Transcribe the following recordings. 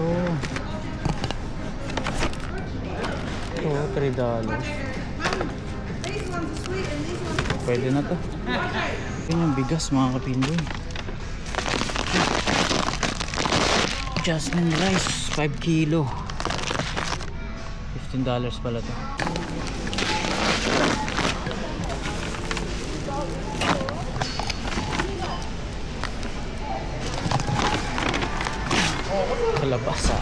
piraso. Ito, 3 dollars. Pwede na to. Yun yung bigas mga kapindoy. Jasmine rice, 5 kilo. 15 dollars pala to. Kalabasa.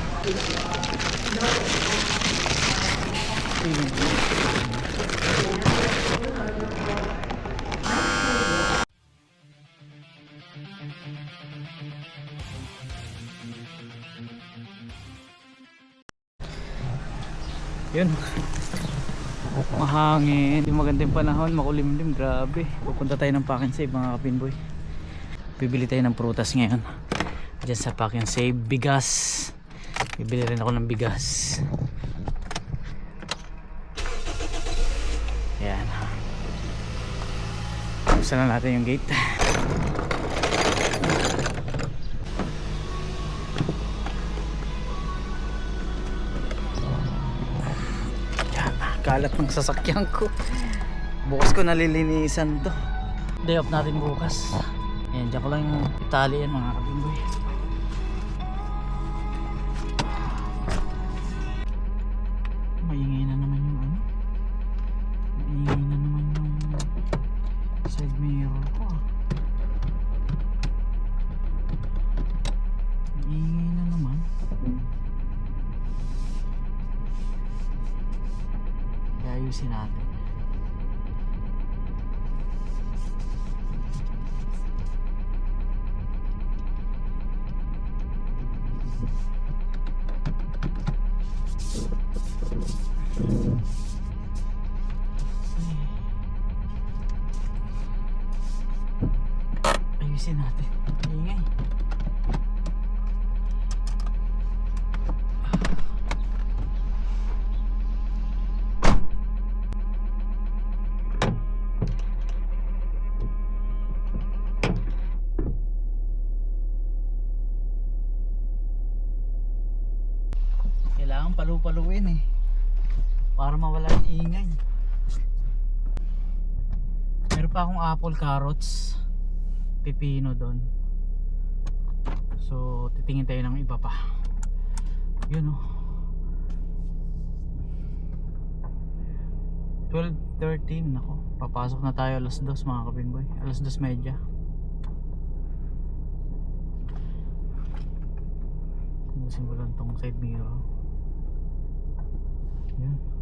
Yun. Mahangin. Yung magandang panahon, makulimlim. Grabe. Pupunta tayo ng Pack and Save mga kapinboy. Bibili tayo ng prutas ngayon. Diyan sa Pack and Save. Bigas. Bibili rin ako ng bigas. Yan. Buksan na natin yung gate. Yan, kalat ng sasakyan ko. Bukas ko nalilinisan to. Day off natin bukas. Ayan, dyan ko lang yung itali yan mga kabimboy. Pa akong apple carrots. Pipino doon. So titingin tayo ng iba pa. Yun oh. 12.13 nako. Papasok na tayo alas 2 mga kapinboy alas 2 medya. Tubusin ko lang tong side mirror. Yun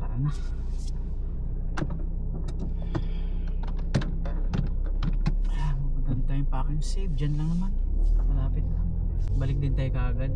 tara na Maganda tayong packing save. Diyan lang naman. Malapit lang. Balik din tayo kaagad.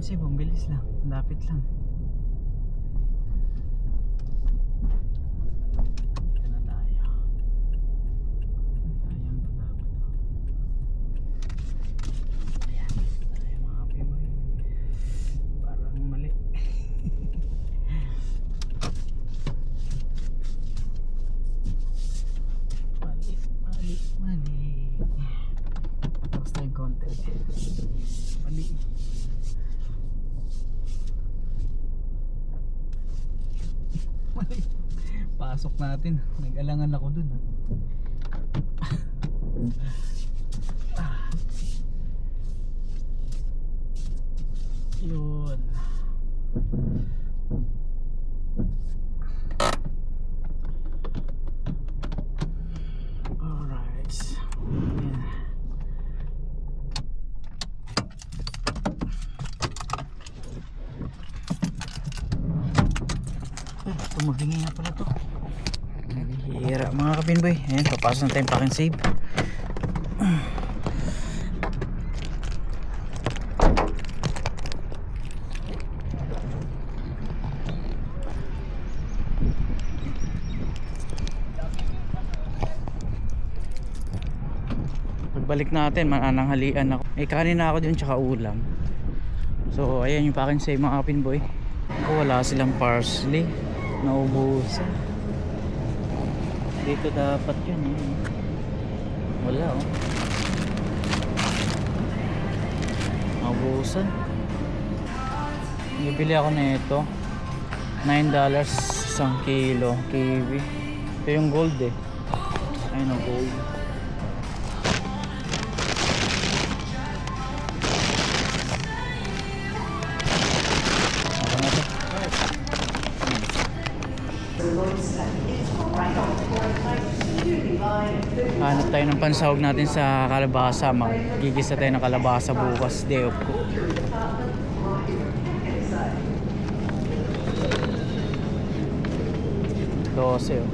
Pakinsi, bumbilis lang. Lapit lang. Dito na tayo. Ayan pa dapat. Ayan. Tayo mga piboy. Parang mali. mali, mali, mali. Tapos tayong konti. Mali. Mali. Pasok natin. Nag-alangan ako dun. Ah. Yun. Alright. Yan. Eh, tumabingi nga pala to. Hira mga kapinboy. Papasok na tayong pack and save. Pagbalik natin, manananghalian ako. Eh, kanin na ako dun tsaka ulam. So, ayan yung pack and save mga kapinboy. Ako, wala silang parsley. Naubusan. Dito dapat yun eh. Wala oh. Naubusan. Bibili ako na ito. $9 isang kilo. Kiwi. Ito yung gold eh. Ayun oh, gold. Na to. Hanap tayo ng pansahog natin sa kalabasa. Magigisa tayo ng kalabasa bukas. Day off ko. Dose oh.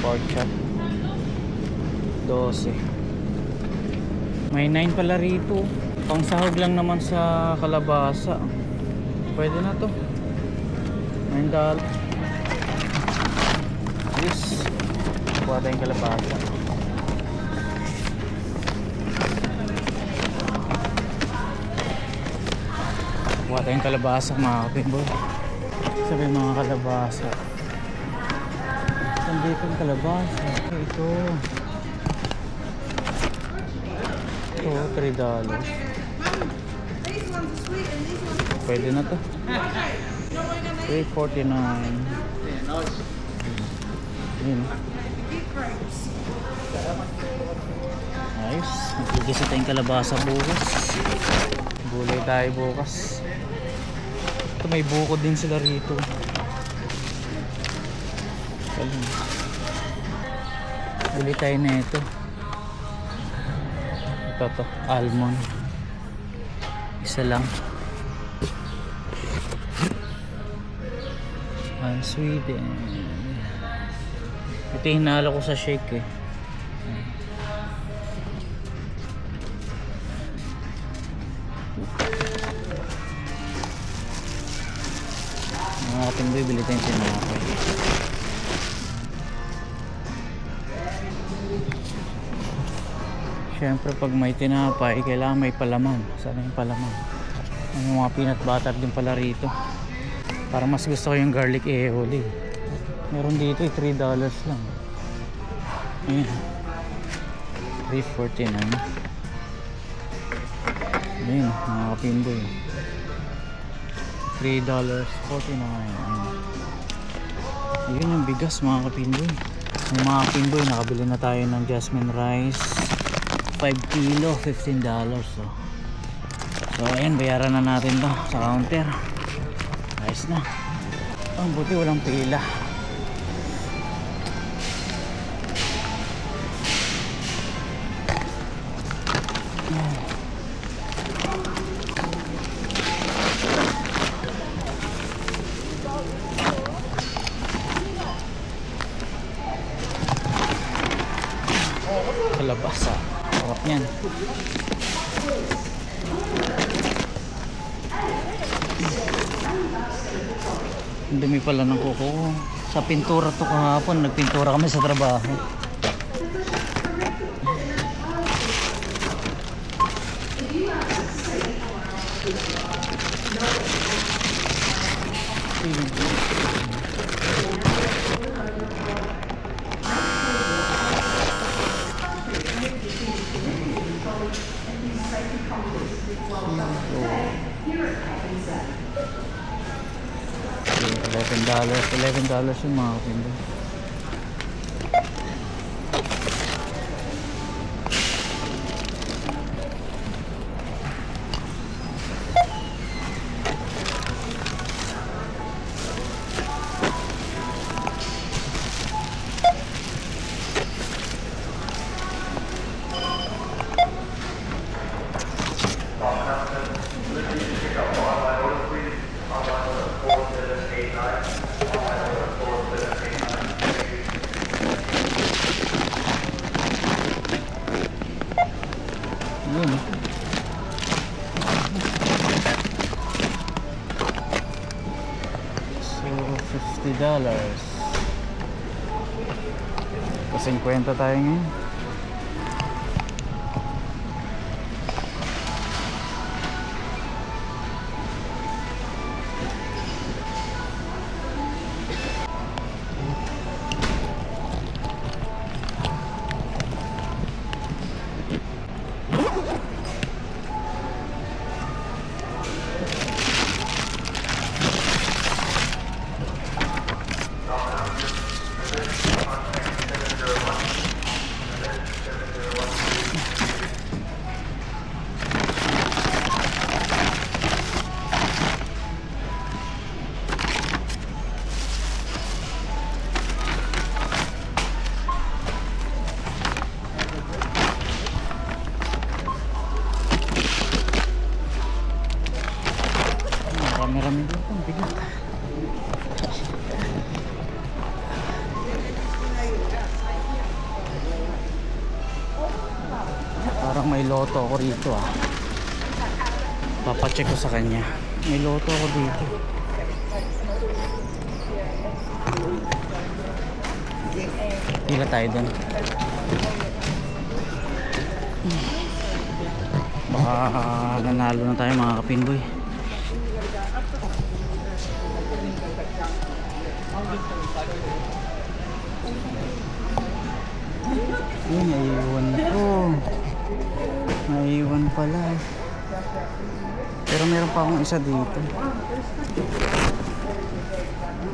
Pork chop. Dose. May 9 pala rito. Pangsahog lang naman sa kalabasa. Pwede na to. 9 dollars. Kuha tayong kalabasa. Kuha tayong kalabasa mga kapimboy. Sabi mga kalabasa. Nandito yung kalabasa. Ito. Ito, 3 dollars. Pwede na to. 349. Yun. Ayos. Magigisa tayong kalabasa bukas. Gulay tayo bukas. Ito may bukod din sila rito. Galing. Bili tayo na ito. Ito to. Almond. Isa lang. Ang Sweden. Ito hinalo ko sa shake eh. Mga katimboy, bili tayong tinapay. Siyempre pag may tinapay, kailangan may palaman. Sana yung palaman. May mga peanut butter din pala rito. Para mas gusto ko yung garlic aioli. Meron dito eh, $3 lang. Ayan. 349. Ayan, mga kapimboy. $3.49. Ayan. Ayun yung bigas mga kapimboy. Yung mga kapimboy, nakabili na tayo ng jasmine rice. 5 kilo, $15. So, so ayan, bayaran na natin to sa counter. Ayos na. Ang buti walang pila. kalabasa. Sarap yan ang dumi pala ng kuko sa pintura to kahapon nagpintura kami sa trabaho. Eleven dollars, eleven dollars yung mga kapindi. Yun. 50 tayo ngayon. Loto ako rito ah. Papacheck ko sa kanya. May loto ako dito. Pila tayo dun. Baka nanalo na tayo mga kapinboy. Ay, naiwan ko. Naiwan pala. Pero meron pa akong isa dito.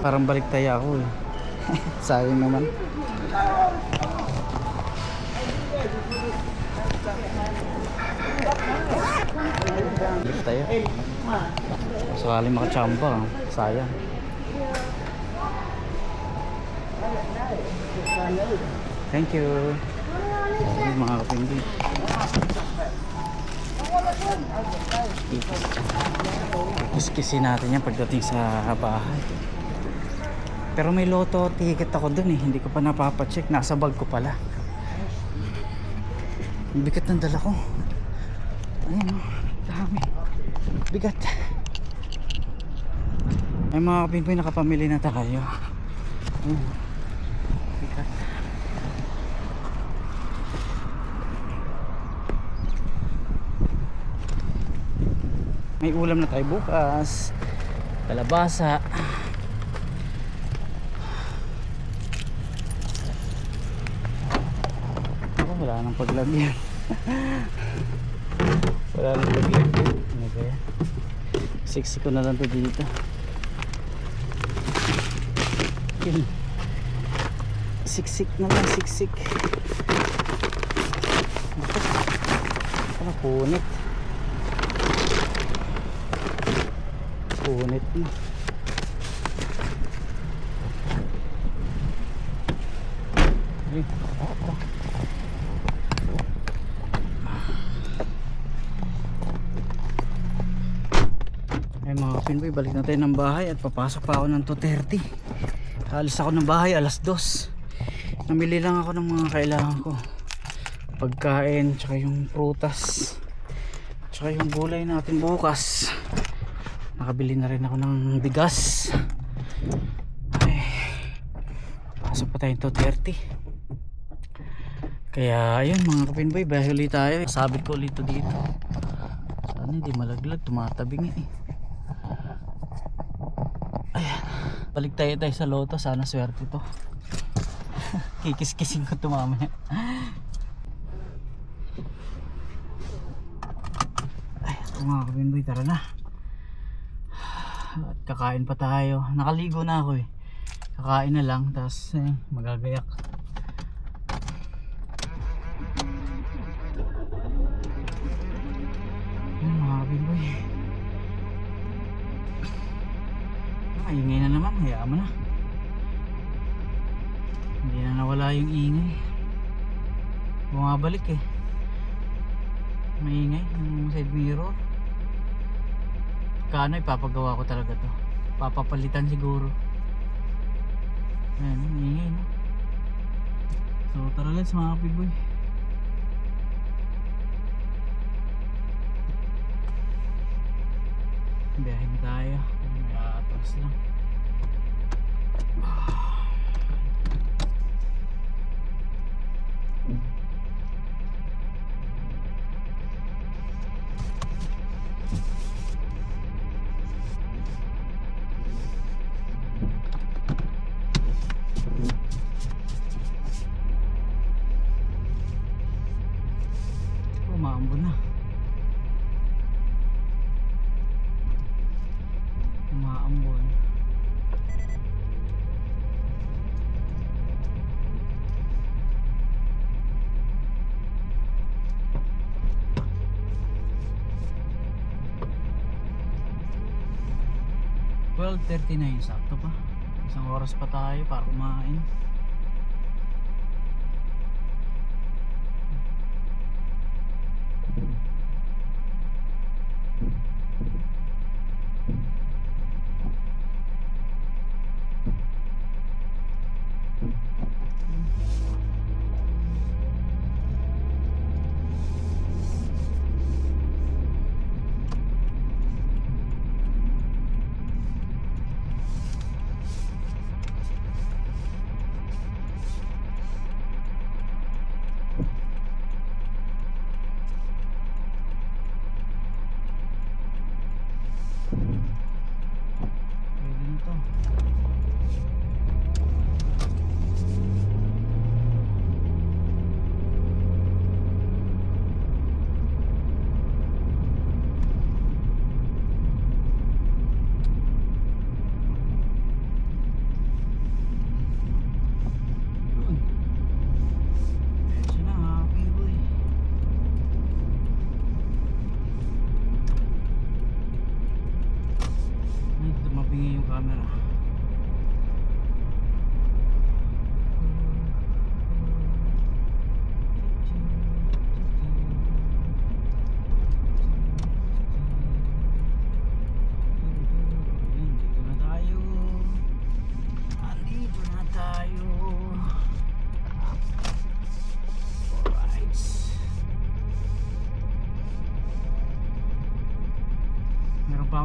Parang balik tayo ako eh. Sayang naman. Balik tayo. Sakaling makachamba. Sayang. Thank you. Mga kapindi. Kiskisin natin yan pagdating sa bahay. Pero may loto ticket ako dun eh. Hindi ko pa napapacheck. Nasa bag ko pala. Ang bigat ng dala ko. Ayun oh. Dami. Bigat. Ay mga kapinpoy nakapamili na tayo. Ayun. May ulam na tayo bukas. Kalabasa. Oh, wala nang paglagyan. wala nang paglagyan. Ano? Siksi ko na lang to dito. Yun. Siksik na lang, siksik. Ano, punit. Punit na. Ay, mga kapinboy, balik na tayo ng bahay at papasok pa ako ng 2.30 Alis ako ng bahay alas 2 Namili lang ako ng mga kailangan ko. Pagkain, tsaka yung prutas. Tsaka yung gulay natin bukas Nakabili na rin ako ng bigas Ay, pasok pa tayong 2.30. Kaya ayun mga kapinboy, bahay ulit tayo. Sabit ko ulit to dito. Sana hindi malaglag, tumatabing eh. Ayan. Balik tayo tayo sa loto, sana swerte to. Kikis-kising ko to mamaya. Ay, mga kapinboy, tara na. Kakain pa tayo. Nakaligo na ako eh. Kakain na lang, tapos eh, magagayak. Ayun mga kapinboy. Ah, na naman, hayaan mo na. Hindi na nawala yung ingay. Bumabalik eh. Maingay yung side mirror. Kano ipapagawa ko talaga to. Papapalitan siguro. Ayan, ingay no. So tara let's mga kapiboy. Biyahin tayo. May atras lang. Umaambon 12.39 sakto pa. Isang oras pa tayo para kumain.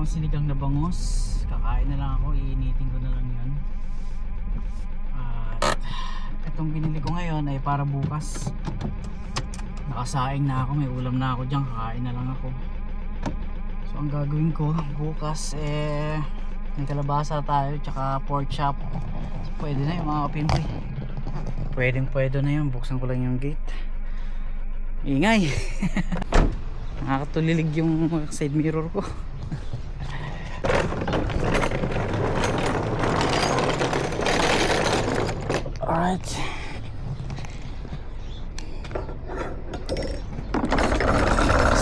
Akong sinigang na bangos. Kakain na lang ako, iinitin ko na lang yan. At itong binili ko ngayon ay para bukas. Nakasaing na ako, may ulam na ako dyan, kakain na lang ako. So ang gagawin ko bukas eh may kalabasa tayo tsaka pork chop. So, pwede na yung mga kapinpoy. Pwedeng pwede na yun, buksan ko lang yung gate. Ingay! Nakakatulilig yung side mirror ko. Alright.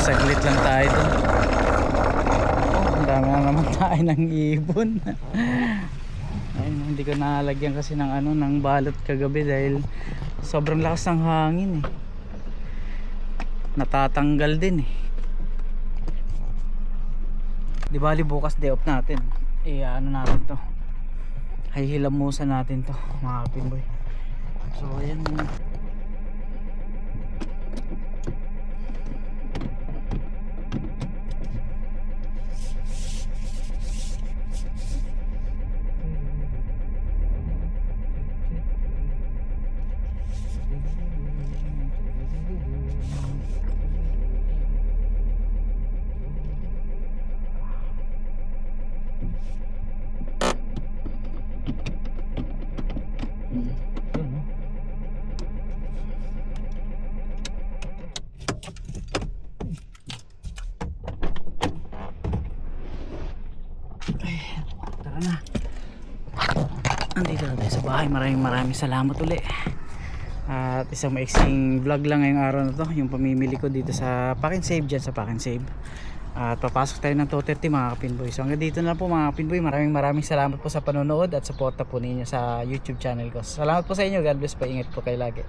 Saglit lang tayo dun. Oh, ang dami na naman tayo ng ibon. Ayun, hindi ko nalagyan kasi ng ano, ng balot kagabi dahil sobrang lakas ng hangin eh. Natatanggal din eh. Di bali bukas day off natin. Eh ano natin to. Hihilamusan natin to mga pinboy. So ayan. Bahay. Maraming maraming salamat uli. At isang maiksing vlog lang ngayong araw na to. Yung pamimili ko dito sa Pack Save dyan sa Pack Save. At papasok tayo ng 2.30 mga kapinboy. So hanggang dito na po mga kapinboy. Maraming maraming salamat po sa panonood at suporta po ninyo sa YouTube channel ko. Salamat po sa inyo. God bless po. Ingat po kayo lagi.